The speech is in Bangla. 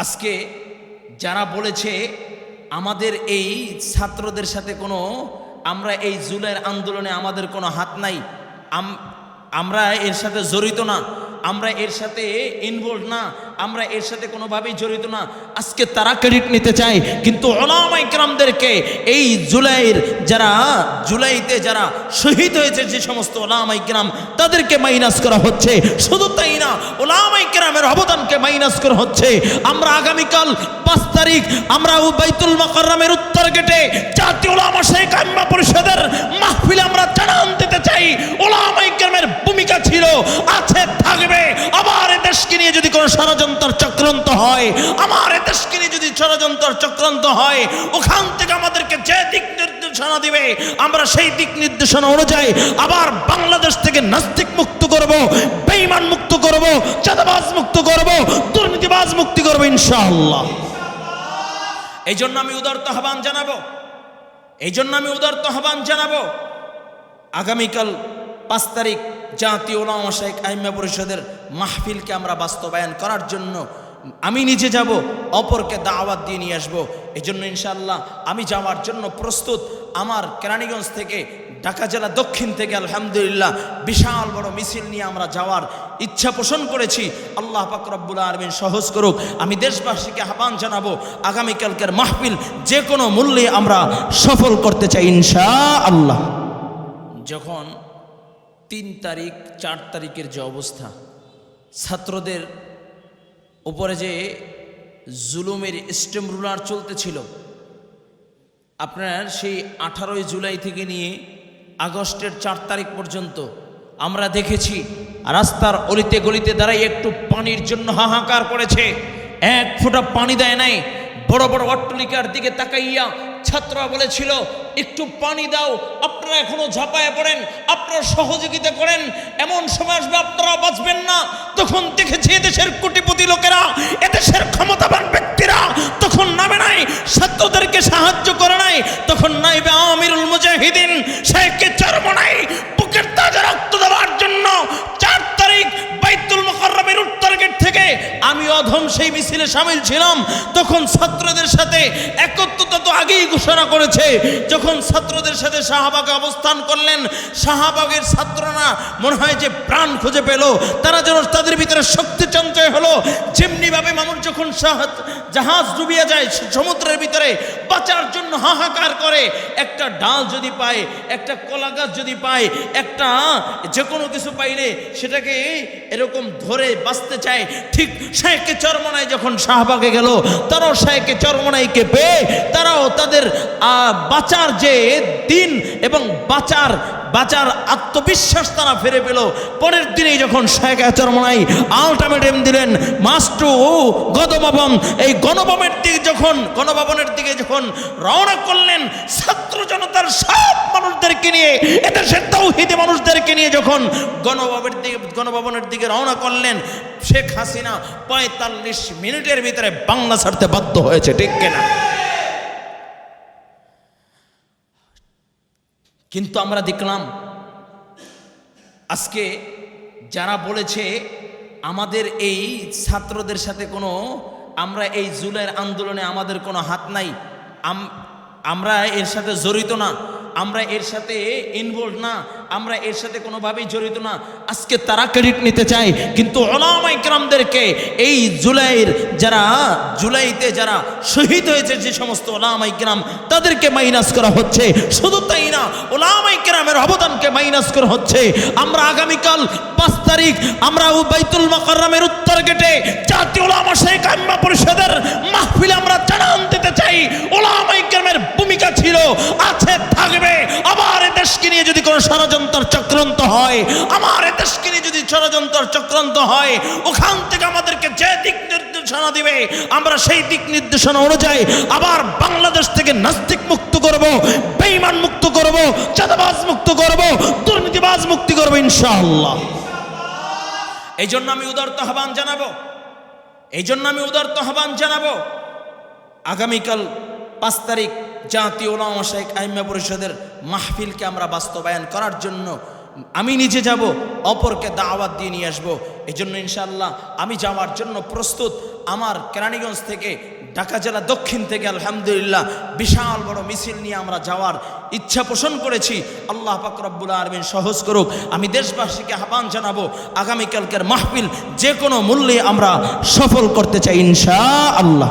আজকে যারা বলেছে আমাদের এই ছাত্রদের সাথে কোনো, আমরা এই জুলের আন্দোলনে আমাদের কোনো হাত নাই, আম- আমরা এর সাথে জড়িত না আমরা এর সাথে ইনভলভ না, আমরা এর সাথে কোনোভাবেই জড়িত না। আজকে তারা ক্রেডিট নিতে চায়, কিন্তু ওলামাই কেরামদেরকে এই জুলাইয়ের যারা, জুলাইতে যারা শহীদ হয়েছে যে সমস্ত ওলামাই কেরাম, তাদেরকে মাইনাস করা হচ্ছে। শুধু তাই না ওলামাই কেরামের অবদানকে মাইনাস করা হচ্ছে। আমরা আগামীকাল পাঁচ তারিখ, আমরা বাইতুল মাকাররামের উত্তর গেটে জাতীয় ওলামা শেখ আম্মা পরিষদের মাহফিলে আমরা জানান দিতে চাই। ওলামাই কেরামের ভূমিকা ছিল আছে থাকবে আবার এ দেশকে নিয়ে যদি কোনো ষড়যন্ত্র চক্রান্ত হয়? আমার দেশকে নিয়ে যদি ষড়যন্ত্র চক্রান্ত হয়, ওখান থেকে আমাদেরকে যে দিক নির্দেশনা দিবে, আমরা সেই দিক নির্দেশনা অনুযায়ী আবার বাংলাদেশ থেকে নাস্তিক মুক্ত করব, বেঈমান মুক্ত করব, চাঁদাবাজ মুক্ত করব, দুর্নীতিবাজ মুক্তি করব, ইনশাআল্লাহ। এই জন্য আমি উদারত আহ্বান জানাব। এই জন্য আমি উদারত আহ্বান জানাব। আগামীকাল পাঁচ তারিখ জাতীয় ওলামা শেখ আইম্মা পরিষদের মাহফিলকে আমরা বাস্তবায়ন করার জন্য আমি নিজে যাব, অপরকে দাওয়াত দিয়ে নিয়ে আসব। এই জন্য ইনশাল্লাহ আমি যাওয়ার জন্য প্রস্তুত। আমার কেরানীগঞ্জ থেকে, ঢাকা জেলা দক্ষিণ থেকে আলহামদুলিল্লাহ বিশাল বড় মিছিল নিয়ে আমরা যাওয়ার ইচ্ছা পোষণ করেছি। আল্লাহ পাক রব্বুল আলমিন সহজ করুক। আমি দেশবাসীকে আহ্বান জানাব, আগামীকালকের মাহফিল যে কোনো মূল্যে আমরা সফল করতে চাই ইনশা আল্লাহ যখন তিন তারিখ, চার তারিখের যে অবস্থা, ছাত্রদের উপরে যে জুলুমের স্টেম রুলার চলতেছিল, আপনার সেই আঠারোই জুলাই থেকে নিয়ে আগস্টের চার তারিখ পর্যন্ত আমরা দেখেছি, রাস্তার অলিতে গলিতে দাঁড়াই একটু পানির জন্য হাহাকার করেছে। এক ফোঁটা পানি দেয় নাই, বড় বড় অট্টলিকার দিকে তাকাইয়া ছাত্ররা বলেছিল, একটু পানি দাও, আপনারা এখনও ঝাঁপায় পড়েন আপনারা সহযোগিতা করেন, এমন সময় আসবে আপনারা বাঁচবেন না। তখন দেখেছি এদেশের কোটিপতি লোকেরা, এদেশের ক্ষমতাবান ব্যক্তিরা, তখন নামে নাই, ছাত্রদেরকে সাহায্য করে নাই, তখন নাইবে আমিরুল মুজাহিদিন, শেখকে চরমনাই বুকের তাজা রক্ত দেওয়ার জন্য চার তারিখ বাইতুল মুকাররমের উত্তর গেট থেকে আমি অধম সেই মিছিলে সামিল ছিলাম। তখন ছাত্রদের সাথে একত্রতা তো আগেই ঘোষণা করেছে, যখন ছাত্রদের সাথে শাহবাগে অবস্থান করলেন, শাহবাগের ছাত্ররা মনে হয় যে প্রাণ খুঁজে পেল, তারা যেন তাদের ভিতরে শক্তি সঞ্চয় হলো। যেমনিভাবে মানুষ যখন জাহাজ ডুবিয়ে যায়, সমুদ্রের ভিতরে বাঁচার জন্য হাহাকার করে, একটা ডাল যদি পায়, একটা কলা গাছ যদি পায়, একটা যে কোনো কিছু পাইলে সেটাকে এরকম ধরে বাঁচতে চায়। ঠিক শাহেকে চরমনায় যখন শাহবাগে গেল, তারাও শাহেকে চরমনাইকে পেয়ে তারাও তাদের বাঁচার যে দিন এবং বাঁচার বাঁচার আত্মবিশ্বাস তারা ফিরে পেল। পরের দিনেই যখন শেখ চরমনাই আলটিমেটাম দিলেন, মাস্টু গণভবন এই গণভবনের দিকে যখন, গণভবনের দিকে যখন রওনা করলেন, ছাত্র জনতার সব মানুষদেরকে নিয়ে এদের এদেশের তৌহিদি মানুষদেরকে নিয়ে যখন গণভবনের দিকে গণভবনের দিকে রওনা করলেন, শেখ হাসিনা পঁয়তাল্লিশ মিনিটের ভিতরে বাংলা ছাড়তে বাধ্য হয়েছে, ঠিক কিনা? কিন্তু আমরা দেখলাম, আজকে যারা বলেছে আমাদের এই ছাত্রদের সাথে কোনো, আমরা এই জুলের আন্দোলনে আমাদের কোনো হাত নাই, আম- আমরা এর সাথে জড়িত না আমরা এর সাথে ইনভলভ না, আমরা এর সাথে কোনোভাবেই জড়িত না। আজকে তারা ক্রেডিট নিতে চায়, কিন্তু ওলামাই কেরামদেরকে এই জুলাইয়ের যারা, জুলাইতে যারা শহীদ হয়েছে যে সমস্ত ওলামাই কেরাম, তাদেরকে মাইনাস করা হচ্ছে। শুধু তাই না ওলামাই কেরামের অবদানকে মাইনাস করা হচ্ছে। আমরা আগামীকাল পাঁচ তারিখ, আমরা বাইতুল মাকাররামের উত্তর গেটে জাতীয় ওলামা শেখ আম্মা পরিষদের মাহফিলে আমরা জানান দিতে চাই। ওলামাই কেরামের ভূমিকা ছিল, আছে থাকবে আবার এ দেশকে নিয়ে যদি কোনো ষড়যন্ত্র চক্রান্ত হয়। আমার দেশকে নিয়ে যদি ষড়যন্ত্র চক্রান্ত হয়, ওখান থেকে আমাদেরকে যে দিক নির্দেশনা দিবে, আমরা সেই দিক নির্দেশনা অনুযায়ী আবার বাংলাদেশ থেকে নাস্তিক মুক্ত করব, বেঈমান মুক্ত করব, চাঁদাবাজ মুক্ত করব, দুর্নীতিবাজ মুক্তি করব, ইনশাআল্লাহ। এই জন্য আমি উদারত আহ্বান জানাব। এই জন্য আমি উদারত আহ্বান জানাব। আগামীকাল পাঁচ তারিখ জাতীয় ওলামা শেখ আইম্মা পরিষদের মাহফিলকে আমরা বাস্তবায়ন করার জন্য আমি নিজে যাব, অপরকে দাওয়াত দিয়ে নিয়ে আসব। এই জন্য ইনশাল্লাহ আমি যাওয়ার জন্য প্রস্তুত। আমার কেরানীগঞ্জ থেকে ঢাকা জেলা দক্ষিণ থেকে আলহামদুলিল্লাহ বিশাল বড় মিছিল নিয়ে আমরা যাওয়ার ইচ্ছা পোষণ করেছি। আল্লাহ পাক রব্বুল আলমিন সহজ করুক। আমি দেশবাসীকে আহ্বান জানাব, আগামীকালকের মাহফিল যে কোনো মূল্যে আমরা সফল করতে চাই ইনশা আল্লাহ